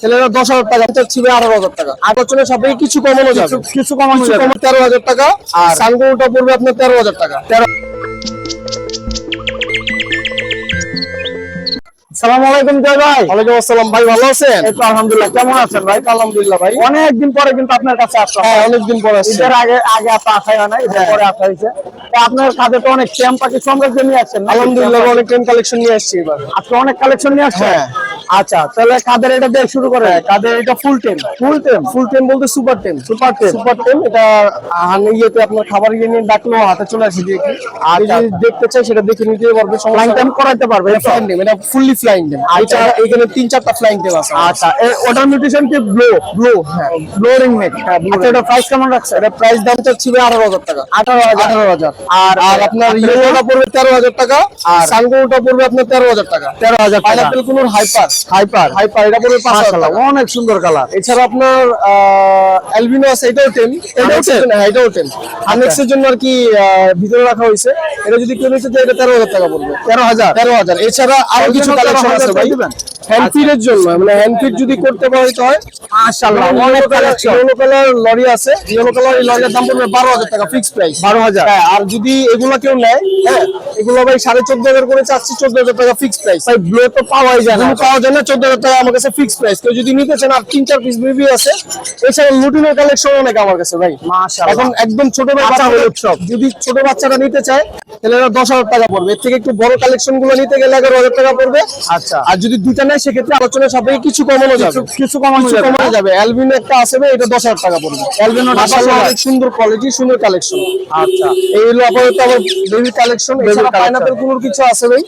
ছেলেরা দশ হাজার টাকা চাচ্ছি আঠারো হাজার টাকা। আলোচনা সাপেক্ষে কিছু কমানো যাবে? কিছু কমানো যাবে। তেরো হাজার টাকা আর সানগোটা পড়বে আপনার তেরো হাজার টাকা। তেরো সালাম আলাইকুম জয় ভাই। ওয়ালাইকুম আসসালাম ভাই ভালো আছেন? এই তো আলহামদুলিল্লাহ কেমন আছেন ভাই? আলহামদুলিল্লাহ ভাই। অনেকদিন পরে কিন্তু আপনার কাছে আসলাম। হ্যাঁ অনেকদিন পরে আসছে। আগে আগে আপনার আসা হয় না পরে আসা তো আপনার কাছে তো অনেক পাখি সাম্রাজ্য নিয়ে আসছেন? আলহামদুলিল্লাহ অনেক টাইম কালেকশন নিয়ে আসছি এবার। আজকে অনেক কালেকশন নিয়ে আসছেন? হ্যাঁ। আচ্ছা তাহলে কাদের এটা দিয়ে শুরু করে কাদের এটা ফুল টেম ফুল টেম ফুল টেম বলতে super tame super tame super টেম এটা হান ইয়েতে আপনার খাবার ইয়ে নিয়ে ডাকলো হাতে চলে আসে দিয়ে কি আর যদি দেখতে চাই সেটা দেখে নিতে পারবে ফ্লাইং টাইম করাইতে পারবে ফ্লাইং টেম এটা ফুললি ফ্লাইং টেম আচ্ছা। এখানে তিন চারটা ফ্লাইং টেম আছে। আচ্ছা ওটার কি ব্লো ব্লু হ্যাঁ। ব্লো রিং নেক আচ্ছা এটা প্রাইস কেমন রাখছে? এটা প্রাইস দাম চাচ্ছি ভাই আঠারো হাজার টাকা। আঠারো হাজার। আঠারো হাজার। আর আর আপনার ইয়েলোটা পড়বে তেরো হাজার টাকা আর সানগোটা পড়বে আপনার তেরো হাজার টাকা। তেরো হাজার টাকা। পাইনাপেল কোনোর হাইপার হাইপার হাইপার এটা পড়বে পাঁচ হাজার মাশাআল্লাহ টাকা অনেক সুন্দর কালার এছাড়া আপনার অ্যালবিনো আছে এটাও টেন এটাও টেন হ্যাঁ এটাও টেন আনেক্সের জন্য আর কি ভিতরে রাখা হয়েছে। এটা যদি কেউ নিতে চায় এটা তেরো হাজার টাকা পড়বে। তেরো হাজার? তেরো হাজার। এছাড়া আরও কিছু কালেকশন আছে ভাই। দিবেন? হ্যান্ড ফিডের জন্য মানে হ্যান্ড ফিড যদি করতে পারতে হয়। মাশাআল্লাহ অনেক কালেকশন ইয়েলো কালার লরি আছে। ইয়েলো কালার এই লরির দাম পড়বে বারো হাজার টাকা ফিক্স প্রাইস বারো হাজার। হ্যাঁ আর যদি এগুলো কেউ নেয় হ্যাঁ এগুলো ভাই সাড়ে চোদ্দ হাজার করে চাচ্ছি চোদ্দ হাজার টাকা ফিক্স প্রাইস ভাই ব্লো তো পাওয়াই যায় না। পাওয়া যায় না চোদ্দ হাজার টাকা আমার কাছে ফিক্স প্রাইস কেউ যদি নিতে চান আর তিন চার পিস বেবি আছে এছাড়া লুটিনের কালেকশন অনেক আমার কাছে ভাই। এখন একদম ছোট আচ্ছা, বাচ্চা হলো উৎসব যদি ছোট বাচ্চারা নিতে চায় তাহলে দশ হাজার টাকা পড়বে। এর থেকে একটু বড় কালেকশনগুলো নিতে গেলে এগারো হাজার টাকা পড়বে। আচ্ছা। আর যদি দুইটা নেয় সেক্ষেত্রে আলোচনা সাপেক্ষে কিছু কমানো যাবে। কিছু- কমানো যাবে। কমানো যাবে। অ্যালবিনো একটা ভাই, এটা দশ হাজার টাকা পড়বে। 10,000 অনেক সুন্দর কোয়ালিটি সুন্দর কালেকশন আচ্ছা। এই হলো আপাতত আমার বেবি কালেকশন। পাইনাপেল কোন কিছু আছে ভাই?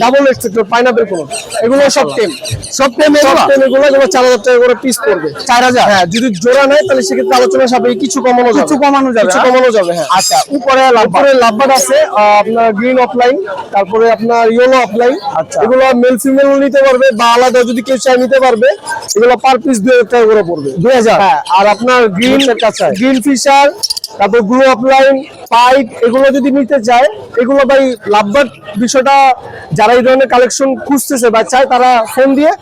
ডাবল এক্সেক্টর পাইনাপেল কোন। এগুলো সব টেম সব টেম সব টেম এগুলো যেমন চার হাজার টাকা করে পিস পড়বে। চার হাজার? হ্যাঁ যদি জোড়া নেয় তাহলে সেক্ষেত্রে আলোচনা সাপেক্ষে কিছু কমানো যাবে। কিছু কমানো যাবে, কিছু হ্যাঁ? কমানো যাবে হ্যাঁ। আচ্ছা উপরে তারপরে লাভবাদ আছে আপনার গ্রিন অফলাইন তারপরে আপনার ইয়েলো অফলাইন আচ্ছা। এগুলো মেল ফিমেল নিতে পারবে বা আলাদা যদি কেউ চায় নিতে পারবে এগুলো পার পিস দুই হাজার টাকা করে পড়বে। দুই হাজার? হ্যাঁ আর আপনার গ্রিন। গ্রিন ফিশার তারপর গ্লু অফলাইন পাইপ এগুলো যদি নিতে চায় এগুলো ভাই লাভবাদ বিষয়টা যারা এই ধরনের কালেকশন খুঁজতেছে বা চায় তারা ফোন দিয়ে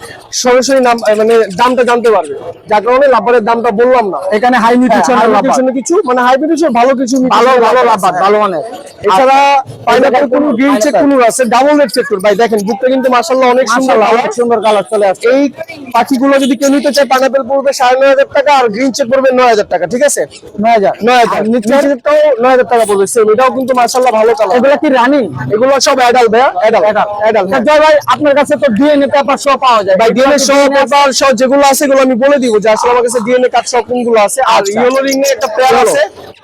সরাসরি নাম মানে দামটা জানতে পারবে। যার কারণে লাভবারের দামটা বললাম না। এখানে হাই নিউট্রিশন হ্যাঁ, কিছু মানে হাইব্রিড ভালো কিছু ভালো ভালো। লাভবাদ ভালো অনেক এছাড়া পাইনাপেল কোন গ্রিন চেক। কোন আছে ডাবল রেড চেক ভাই দেখেন বুকটা কিন্তু মাশাআল্লাহ অনেক সুন্দর অনেক সুন্দর কালার চলে আসছে। এই পাখিগুলো যদি কেউ নিতে চায় পাইনাপেল পড়বে সাড়ে নয় হাজার টাকা আর গ্রিন চেক পড়বে নয় হাজার টাকা ঠিক আছে? নয় হাজার। নয় হাজার। নিচেরটাও নয় হাজার টাকা পড়বে সেম এটাও কিন্তু মাশাআল্লাহ ভালো কালার এগুলা কি রানিং? এগুলো সব অ্যাডাল্ট ভাইয়া অ্যাডাল্ট অ্যাডাল্ট জয় ভাই আপনার কাছে তো ডিএনএ পেপার সহ পাওয়া যায়। ভাই ডিএনএ সহ পেপার সহ যেগুলো আছে এগুলো আমি বলে দিব যে আসলে আমার কাছে ডিএনএ কার্ড সহ কোনগুলো আছে। আর আচ্ছা। ইয়েলো রিং এর একটা পেয়ার আছে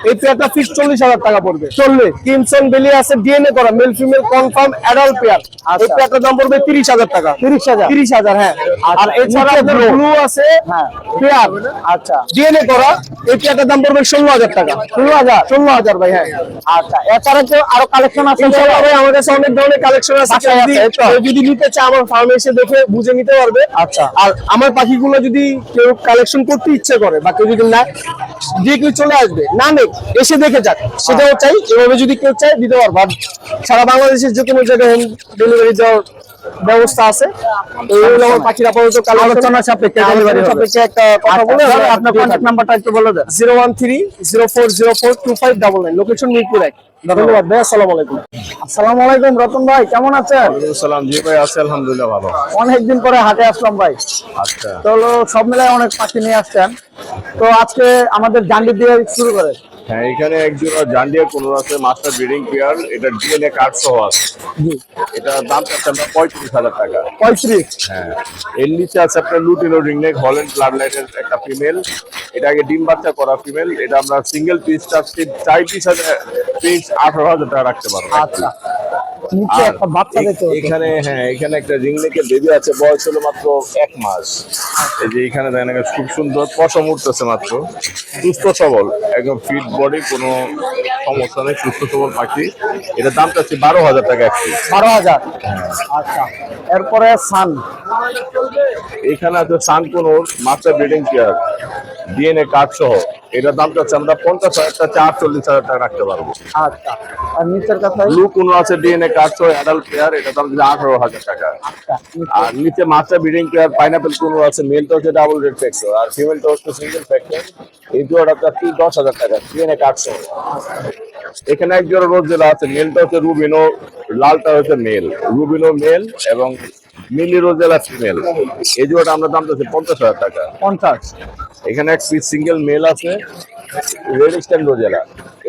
এই পেয়ারটা ফিক্স চল্লিশ হাজার টাকা পড়বে। চল্লিশ। কিমসন বেলি আছে ডিএনএ করা male female confirm adult pair এই পেয়ারটার দাম পড়বে তিরিশ হাজার টাকা। তিরিশ হাজার। তিরিশ হাজার হ্যাঁ। আর এছাড়া ব্লু আছে হ্যাঁ। পেয়ার আচ্ছা। ডিএনএ করা এই পেয়ারটার দাম পড়বে ষোলো হাজার টাকা। ষোলো হাজার। ষোলো হাজার ভাই হ্যাঁ আচ্ছা এছাড়া আরও কালেকশন আছে? ইনশাআল্লাহ আমার কাছে অনেক ধরনের কালেকশন আছে। যদি- তো? নিতে চায় আমার ফার্মে এসে দেখে বুঝে নিতে পারবে। আচ্ছা। আর আমার পাখিগুলো যদি কেউ কালেকশন করতে ইচ্ছে করে বা কেউ যদি না কেউ চলে আসবে না নেই এসে দেখে যাক। সেটাও চাই। এভাবে যদি কেউ চায় দিতে পারব। সারা বাংলাদেশের যে কোনো জায়গায় হোম ডেলিভারি দেওয়ার ব্যবস্থা আছে। এই হলো আমার পাখির আপাতত আলোচনা সাপেক্ষে সাপেক্ষে একটা কথা বলে আচ্ছা, আপনার কন্ট্যাক্ট নাম্বারটা একটু বলে দেন। Zero one three zero four zero four two five double nine. Location Mirpur এক। ধন্যবাদ। ভাই আসসালামু আলাইকুম। আসসালামু আলাইকুম রতন ভাই কেমন আছেন? সালাম জি ভাই আছে আলহামদুলিল্লাহ ভালো। অনেকদিন পরে হাটে আসলাম ভাই। আচ্ছা। তো সব মিলায় অনেক পাখি নিয়ে আসছেন। তো আজকে আমাদের জান্ডি দিয়ে শুরু করে। হ্যাঁ এখানে একজন জান্ডিয়া কোন আছে? মাস্টার ব্রিডিং পেয়ার এটা ডিএনএ কার্ড সহ আছে। এটা দাম চাচ্ছে আমরা পঁয়ত্রিশ হাজার টাকা। পঁয়ত্রিশ? হ্যাঁ এর নিচে আছে আপনার লুটিনো রিংনেক হল্যান্ড ব্লাড লাইনের একটা ফিমেল এটা আগে ডিম বাচ্চা করা ফিমেল এটা আমরা সিঙ্গেল পিস চার পিস হাজার পিস আঠারো হাজার টাকা রাখতে পারব। আচ্ছা। নিচে একটা বাচ্চা দেখতে এখানে হ্যাঁ এখানে একটা রিংনেকের বেবি আছে বয়স হলো মাত্র এক মাস। এই যে এখানে দেখেন খুব সুন্দর পশম উঠতেছে মাত্র। সুস্থ সবল একদম ফিট বডি কোনো সমস্যা নেই সুস্থ সবল পাখি। এটা দামটা হচ্ছে বারো হাজার টাকা এক পিস বারো হাজার। আচ্ছা এরপরে সান এখানে আছে সানকোনোর master breeding care DNA card সহ। এটার দাম চাচ্ছে আমরা পঞ্চাশ হাজার টাকা চার চল্লিশ হাজার টাকা রাখতে পারব। আচ্ছা আর নিচের কাছে? ব্লু কোনো আছে ডিএনএ কার্ড সহ অ্যাডাল্ট পেয়ার এটা দাম দিচ্ছে আঠারো হাজার টাকা। আচ্ছা আর নিচে মাস্টার ব্রিডিং পেয়ার পাইনাপেল কোনো আছে? মেলটা হচ্ছে ডাবল রেড ফ্যাক্টর আর ফিমেলটা হচ্ছে সিঙ্গেল ফ্যাক্টর এই জোড়াটা চাচ্ছি দশ হাজার টাকা ডিএনএ কার্ড সহ এখানে এক জোড়া রোজ জেলা আছে মেলটা হচ্ছে রুবিনো লালটা হচ্ছে মেল রুবিনো মেল এবং মিলি রোজেলা ফিমেল এই জোড়াটা আমরা দাম চাচ্ছি পঞ্চাশ হাজার টাকা। পঞ্চাশ। এখানে এক পিস সিঙ্গেল মেল আছে রেড স্ট্যান্ড রোজেলা।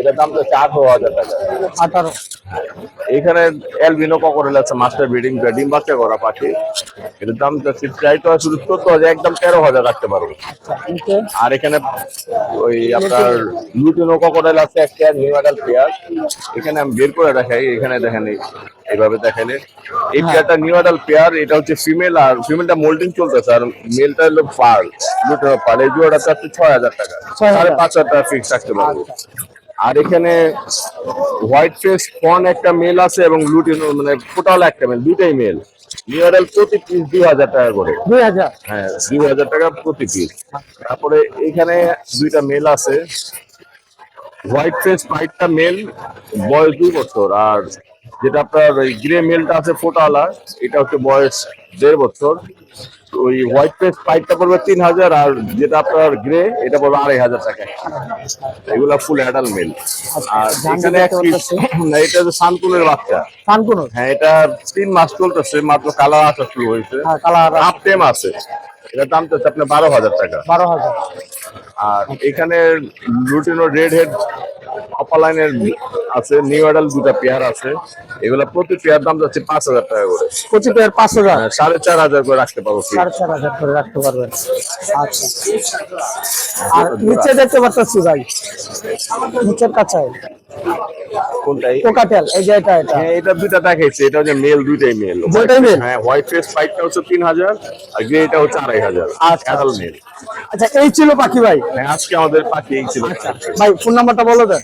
এটার দাম চাচ্ছে আঠারো হাজার টাকা। আঠারো। এখানে ককরেল আছে মাস্টার ব্রিডিং ডিম বাচ্চা করা পাখি। এটার দাম চাচ্ছি প্রায় তো শুধু চোদ্দ হাজার একদম তেরো হাজার রাখতে পারব। আচ্ছা আর এখানে ওই আপনার লুটিনো ককরেল আছে একটা নিউ অ্যাডাল পেয়ার। এখানে আমি বের করে দেখাই এখানে দেখেন এইভাবে দেখাইলে। এই পেয়ারটা নিউ অ্যাডাল পেয়ার এটা হচ্ছে ফিমেল আর ফিমেলটা মোল্ডিং চলতেছে আর মেলটা হলো পার লুটিনো পার এই জোড়াটা চাচ্ছে ছয় হাজার টাকা। সাড়ে পাঁচ হাজার টাকা ফিক্স রাখতে পারব। আর এখানে হোয়াইট ফেস ফন একটা মেল আছে এবং লুটিন মানে টোটাল একটা মেল দুটাই মেল অ্যাডাল প্রতি পিস দুই হাজার টাকা করে। দুই হাজার? হ্যাঁ দুই হাজার টাকা প্রতি পিস তারপরে এখানে দুইটা মেল আছে। হোয়াইট ফেস হোয়াইটটা মেল বয়স দুই বছর। আর যেটা আপনার ওই গ্রে মেলটা আছে ফোটালা এটা হচ্ছে বয়স দেড় বছর। ওই হোয়াইট ফেস ফাইটটা পড়বে তিন হাজার আর যেটা আপনার গ্রে এটা পড়বে আড়াই হাজার টাকা। এগুলা ফুল অ্যাডাল মেল আর এখানে এক পিস না এটা হচ্ছে সানকুনের বাচ্চা। কানকুনো হ্যাঁ এটা তিন মাস চলতেছে মাত্র কালার আসা শুরু হয়েছে। হ্যাঁ কালার হাফ টেম আছে। এটার দাম চাচ্ছে আপনার বারো হাজার টাকা। বারো হাজার। আর এখানে লুটিনো রেড হেড অপালাইনের আছে নিউ অ্যাডাল দুটা পেয়ার আছে। এগুলা প্রতি পেয়ার দাম যাচ্ছে পাঁচ হাজার টাকা করে। প্রতি পেয়ার পাঁচ হাজার? হ্যাঁ, সাড়ে চার হাজার করে রাখতে পারব। সাড়ে চার হাজার করে রাখতে পারবেন। আচ্ছা। আর নিচে দেখতে পাচ্ছি ভাই। নিচের কাছে কোনটাই? কোকাটেল এই যে এটা এটা। হ্যাঁ এটা দুইটা দেখাইছে এটা হচ্ছে মেল দুইটাই মেল দুইটাই male? হ্যাঁ হোয়াইট ফেস ফাইটটা হচ্ছে তিন হাজার আর গ্রে এটা হচ্ছে হাজার। আচ্ছা। মেল আচ্ছা এই ছিল পাখি ভাই? হ্যাঁ আজকে আমাদের পাখি এই ছিল। ভাই ফোন নাম্বারটা বলে দেন।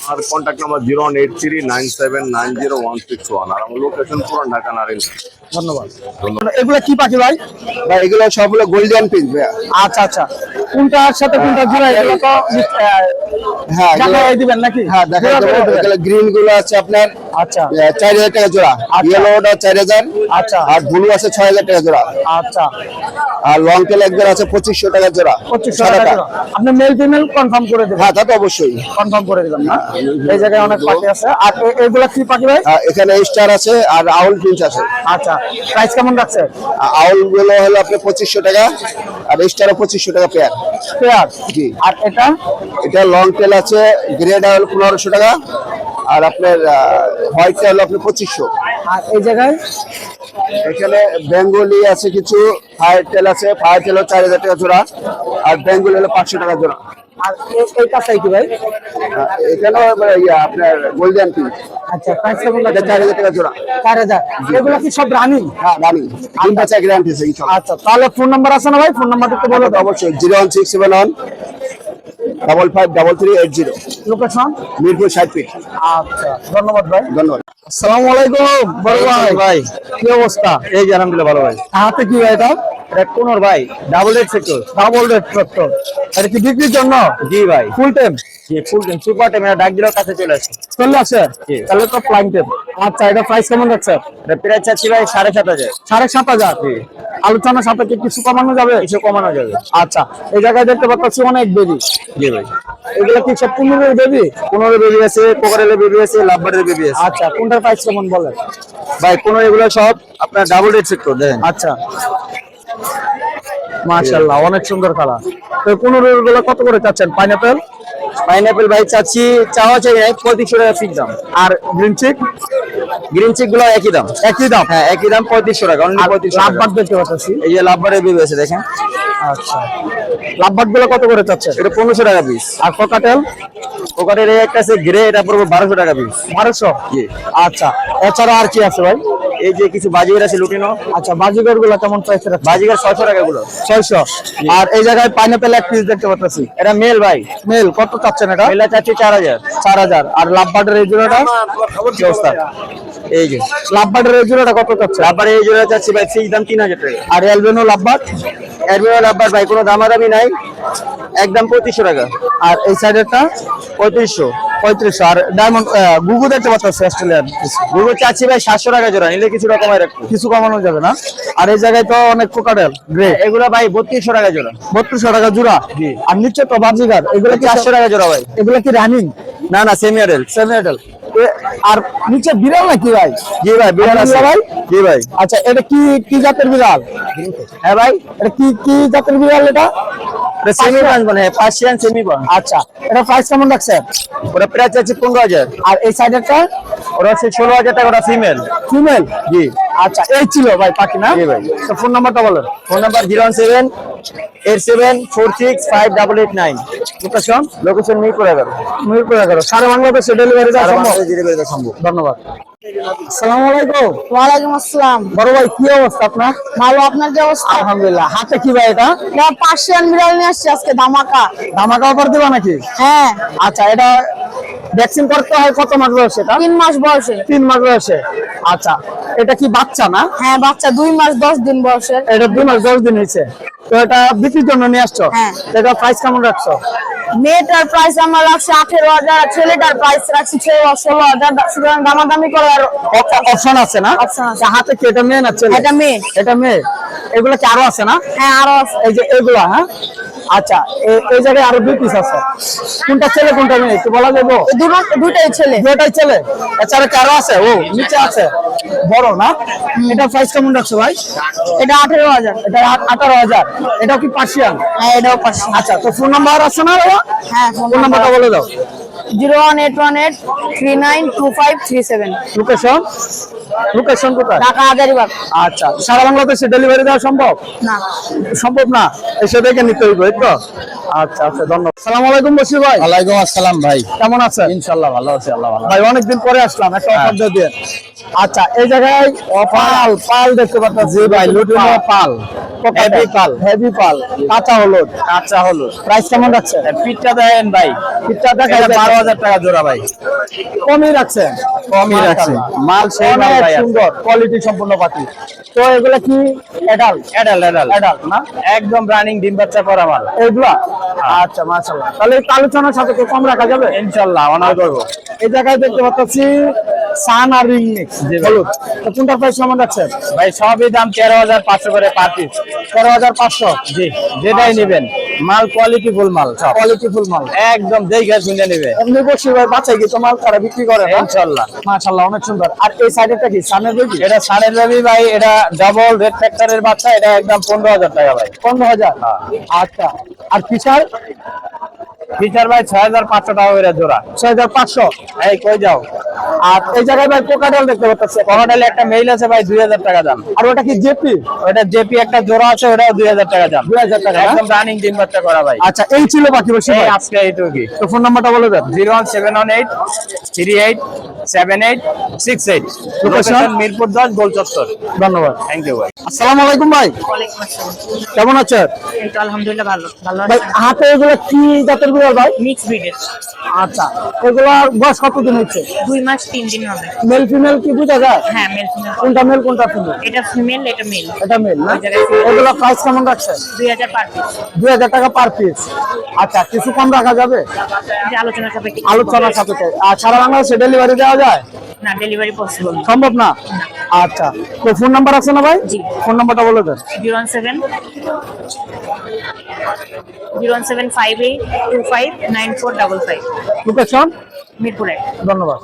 আমার contact number zero one eight three nine seven nine zero one six one আর আমার লোকেশন পুরান ঢাকা নারিল ধন্যবাদ। এগুলা কি পাখি ভাই? ভাই এগুলো সব হলো গোল্ডেন পিস ভাইয়া। আচ্ছা আচ্ছা। কোনটার সাথে কোনটা জোড়া এগুলো তো? হ্যাঁ এগুলো- দিবেন নাকি? হ্যাঁ দেখা জোড়া করে যাবে গ্রিনগুলো আছে আপনার আচ্ছা। চার হাজার টাকা জোড়া। আচ্ছা। ইয়েলোটা চার হাজার। আচ্ছা। আর ব্লু আছে ছয় হাজার টাকা জোড়া। আচ্ছা। আর লং টেল একবার আছে পঁচিশশো টাকা জোড়া। পঁচিশশো টাকা আপনি মেল ফিমেল কনফার্ম করে দেবেন। হ্যাঁ তা তো অবশ্যই। কনফার্ম করে দিবেন না? এই জায়গায় অনেক পাখি আছে। আর এগুলা কি পাখি ভাই? এখানে স্টার আছে আর আউল প্রিন্স আছে। আচ্ছা। প্রাইস কেমন রাখছে? আউলগুলো হলো আপনার পঁচিশশো টাকা আর স্টারও পঁচিশশো টাকা পেয়ার পেয়ার জি। আর এটা? এটা লং টেল আছে গ্রেড হলো পনেরোশো টাকা আর আপনার হোয়াইটটা হলো আপনার পঁচিশশো। আর এই জায়গায়? এখানে বেঙ্গলি আছে কিছু ফায়ার টেল আছে ফায়ার টেল চার হাজার টাকা জোড়া আর বেঙ্গলি হলো পাঁচশো টাকা জোড়া। আর এই কাছাই কি ভাই? এখানেও আপনার গোল্ডেন পিস আচ্ছা প্রাইস কেমন চার হাজার টাকা জোড়া। চার হাজার। এগুলা কি সব রানিং হ্যাঁ রানি তিন বাচ্চা গ্যারান্টি আছে আচ্ছা তাহলে ফোন নাম্বার আছে না ভাই? ফোন নাম্বারটা একটু বলো তো অবশ্যই zero one six seven one double five double three eight zero location? Mirpur ষাট ফিট আচ্ছা ধন্যবাদ ভাই। ধন্যবাদ। আসসালামু আলাইকুম বড় ভাই। ভাই। কি অবস্থা? এই যে আলহামদুলিল্লাহ ভালো ভাই। হাতে কি ভাই এটা? এটা কোনোর ভাই double red sector double red sector এটা কি বিক্রির জন্য? জি ভাই। ফুল টাইম জি ফুল সুপার টিম ডাক দিলেও কাছে চলে আসে। চলে আসে? তাহলে তো প্লাইন টেপ আচ্ছা এটা প্রাইস কেমন রাখছে এটা প্রায় চাচ্ছি ভাই সাড়ে সাত হাজার। সাড়ে সাত হাজার? আলোচনা সাপেক্ষে কিছু কমানো যাবে? কিছু কমানো যাবে। আচ্ছা এই জায়গায় দেখতে পাচ্ছি অনেক বেবি জি ভাই। এগুলো কি সব পনেরো বেবি পনেরো বেবি আছে কোকারেলের বেবি আছে লাভবারের বেবি আছে। আচ্ছা কোনটার প্রাইস কেমন বলেন? ভাই এগুলো সব আপনার ডাবল দেখেন আচ্ছা। মাশাআল্লাহ অনেক সুন্দর কালার তো পনেরো কত করে চাচ্ছেন? পাইনাপেল পাইনাপেল ভাই চাচ্ছি চাওয়া চাই এক পঁয়ত্রিশশো টাকা ফিক্স দাম। আর গ্রিন চিক গ্রিন চিকগুলো একই দাম। একই দাম? হ্যাঁ একই দাম পঁয়ত্রিশশো টাকা অনলি পঁয়ত্রিশশো লাভবাদ টাকা দেখতে পাচ্ছি এই যে লাভবারের বেবি আছে দেখেন। আচ্ছা। লাভবাদগুলো কত করে চাচ্ছেন? এটা পনেরোশো টাকা পিস আর কোকাটেল এই একটা আছে গ্রে এটা পড়বে বারোশো টাকা পিস বারোশো? আচ্ছা। এছাড়া আর কি আছে ভাই? এই যে কিছু বাজিগর আছে লুটিনো। আচ্ছা বাজিগরগুলো কেমন প্রাইস রাখছে বাজিগর ছয়শো টাকা গুলো ছয়শো। আর এই জায়গায় পাইনাপেল এক পিস দেখতে পাচ্ছি। এটা মেল ভাই। মেল কত চাচ্ছেন এটা? মেলা চাচ্ছি চার হাজার। চার হাজার। আর লাভবার্ডের এই জোড়াটা? কি অবস্থা এই যে। লাভবার্ডের এই জোড়াটা কত চাচ্ছে তারপরে এই জোড়া চাচ্ছি ভাই সেই দাম তিন হাজার টাকা। আর এলবেনো লাভবার্ড? অ্যাডমিরাল আব্বার ভাই কোনো দামাদামি নাই। একদম পঁয়ত্রিশশো টাকা। আর এই সাইডেরটা পঁয়ত্রিশশো পঁয়ত্রিশশো। আর ডায়মন্ড গুগু দেখতে পাচ্ছি অস্ট্রেলিয়ান গুগল চাচ্ছি ভাই সাতশো টাকা জোড়া নিলে কিছুটা কমায় রাখব কিছু কমানো যাবে না। আর এই জায়গায় তো অনেক কোকাডেল গ্রে এগুলো ভাই বত্রিশশো টাকা জোড়া। বত্রিশশো টাকা জোড়া। আর নিচে তো বাজিগার। এগুলো কি চারশো টাকা জোড়া ভাই। এগুলো কি রানিং না না সেমি অ্যাডাল্ট সেমিডেল আর নিচে বিড়াল নাকি ভাই? জি ভাই বিড়াল আছে। ভাই? জি ভাই? আচ্ছা এটা কি কি জাতের বিড়াল? হ্যাঁ ভাই এটা কি কি জাতের বিড়াল এটা? সেমি মানে পার্সিয়ান সেমি বান আচ্ছা এটা প্রাইস কেমন আছে পনেরো হাজার। আর এই সাইডেরটা ওরা হচ্ছে ষোলো হাজার টাকা ফিমেল ফিমেল জি। আচ্ছা এই ছিল ভাই পাখি না? জি ভাই। তো ফোন নাম্বারটা বলেন phone number zero one seven eight seven four six five double eight nine location location Mirpur এগারো মিরপুর এগারো সারা বাংলাদেশে ডেলিভারি দেওয়া সম্ভব? ধন্যবাদ। আসসালামু আলাইকুম। ওয়ালাইকুম আসসালাম। বড় ভাই কি অবস্থা আপনার? ভালো আপনার কি অবস্থা? আলহামদুলিল্লাহ। হাতে কি ভাই এটা? এটা পার্সিয়ান বিড়াল নিয়ে আসছি আজকে ধামাকা। ধামাকা অফার দেবা নাকি? হ্যাঁ। আচ্ছা এটা ভ্যাকসিন করতে হয় কত মাস বয়সে তিন মাস বয়সে। তিন মাস বয়সে। আচ্ছা এটা কি বাচ্চা না? হ্যাঁ বাচ্চা দুই মাস দশ দিন বয়সের। এটা দুই মাস দশ দিন হয়েছে। তো এটা বিক্রির জন্য নিয়ে আসছো? হ্যাঁ। এটা প্রাইস কেমন রাখছো? মেয়েটার প্রাইস আমরা রাখছি আঠেরো হাজার ছেলেটার প্রাইস রাখছি ষোলো হাজার সুতরাং দামাদামি করার অপশন আছে না? হাতে কি এটা মেয়ে না ছেলে? এটা মেয়ে। এটা মেয়ে। এগুলো কি আরও আছে না? হ্যাঁ আরও আছে। এই যে এগুলা হ্যাঁ? আচ্ছা এই জায়গায় আরও দুই পিস আছে। কোনটা ছেলে কোনটা মেয়ে? একটু বলা যাব? দুটাই ছেলে। দুটাই ছেলে? আচ্ছা আরও আছে? ও নিচে আছে। বড় না? এটা প্রাইস কেমন রাখছো ভাই? এটা আঠেরো হাজার। এটা আঠারো হাজার। এটাও কি পার্সিয়ান হ্যাঁ এটাও পাঁচশো আচ্ছা তো ফোন নাম্বার আছে না হ্যাঁ ফোন নাম্বারটা বলে দাও। Zero one eight one eight three nine two five three seven. Location location কোথায়? ঢাকা হাজারিবাগ। আচ্ছা সারা বাংলাদেশে ডেলিভারি দেওয়া সম্ভব? না। সম্ভব না? এসে দেখে নিতে হইব এই তো? আচ্ছা আচ্ছা ধন্যবাদ। সালাম আলাইকুম বসির ভাই। ওয়ালাইকুম আসসালাম ভাই। কেমন আছেন? ইনশাল্লাহ ভালো আছে আল্লাহ ভালো ভাই অনেকদিন পরে আসলাম একটা অফার দিয়ে। আচ্ছা এই জায়গায় পাল পাল দেখতে পাচ্ছি ভাই লুটিনো পাল। হেভি পাল হেভি পাল কাঁচা হলুদ। আচ্ছা হলো প্রাইস কেমন রাখছে পিঠটা ভাই। পিঠটা বারো হাজার টাকা জোড়া ভাই। কমই কমই। মাল সেই মাল ভাই সুন্দর কোয়ালিটি সম্পূর্ণ পাতি তো এগুলা কি এডাল অ্যাডাল অ্যাডাল এডাল না? একদম রানিং ডিম বাচ্চা করা মাল। এইগুলা আচ্ছা মাশাআল্লাহ। তাহলে আলোচনার সাথে কম রাখা যাবে? ইনশাল্লাহ অনার করব। এই জায়গায় দেখতে পাচ্ছি সান আর রিং মিক্স। হলুদ। তো কোনটার প্রাইস কেমন রাখছেন? ভাই সবই দাম তেরো হাজার পাঁচশো করে পার পিস তেরো হাজার পাঁচশো? জি। যেটাই নেবেন। মাল কোয়ালিটি ফুল মাল কোয়ালিটি ফুল মাল। একদম দেখে শুনে নেবে। এমনি বসি ভাই বাচ্চাই কি তোমার তারা বিক্রি করে না। ইনশাল্লাহ। মাশাআল্লাহ অনেক সুন্দর। আর এই সাইডেরটা কি? সানের বেবি এটা সাড়ে রবি ভাই এটা ডাবল রেড ফ্যাক্টরের বাচ্চা এটা একদম পনেরো হাজার টাকা ভাই। পনেরো হাজার? আচ্ছা। আর পিছার ফিচার ভাই ছয় হাজার পাঁচশো টাকা করে জোড়া। ছয় হাজার পাঁচশো? এই কই যাও? আর এই জায়গায় ভাই কোকাটেল দেখতে পাচ্ছি। কমাডালে একটা মেইল আছে ভাই দুই হাজার টাকা দাম। আর ওটা কি জেপি? ওটা জেপি একটা জোড়া আছে ওটাও দুই হাজার টাকা দাম। দুই হাজার টাকা? একদম রানিং ডিম বাচ্চা করা ভাই। আচ্ছা এই ছিল বাকি বসে এই আজকে কি তো ফোন নাম্বারটা বলে দেন। Zero one seven one eight three eight seven eight six eight? Location Mirpur দশ গোল চত্বর। ধন্যবাদ। থ্যাংক ইউ ভাই। আসসালামু। আলাইকুম ভাই কেমন আছেন আলহামদুলিল্লাহ ভালো ভালো ভাই হাতে এগুলো কি জাতের বিড়াল ভাই? মিক্স ব্রিডের আচ্ছা এগুলোর বয়স কতদিন হচ্ছে দুই মাস তিন দিন হবে। মেল ফিমেল কি বোঝা যায় হ্যাঁ মেল ফিমেল কোনটা মেল কোনটা ফিমেল এটা ফিমেল এটা মেল এটা মেল না। এগুলো প্রাইস কেমন রাখছেন? দুই হাজার পার পিস দুই হাজার টাকা পার পিস আচ্ছা কিছু কম রাখা যাবে? আলোচনা সাপেক্ষে। আলোচনার সাথে আর সারা বাংলাদেশে ডেলিভারি দেওয়া যায়? না ডেলিভারি পসিবল সম্ভব না? আচ্ছা। তো ফোন নাম্বার আছে না ভাই? জি। ফোন নাম্বারটা বলে দেন। Zero one seven. Zero one seven five eight two five nine four double five. Location মিরপুরে। ধন্যবাদ।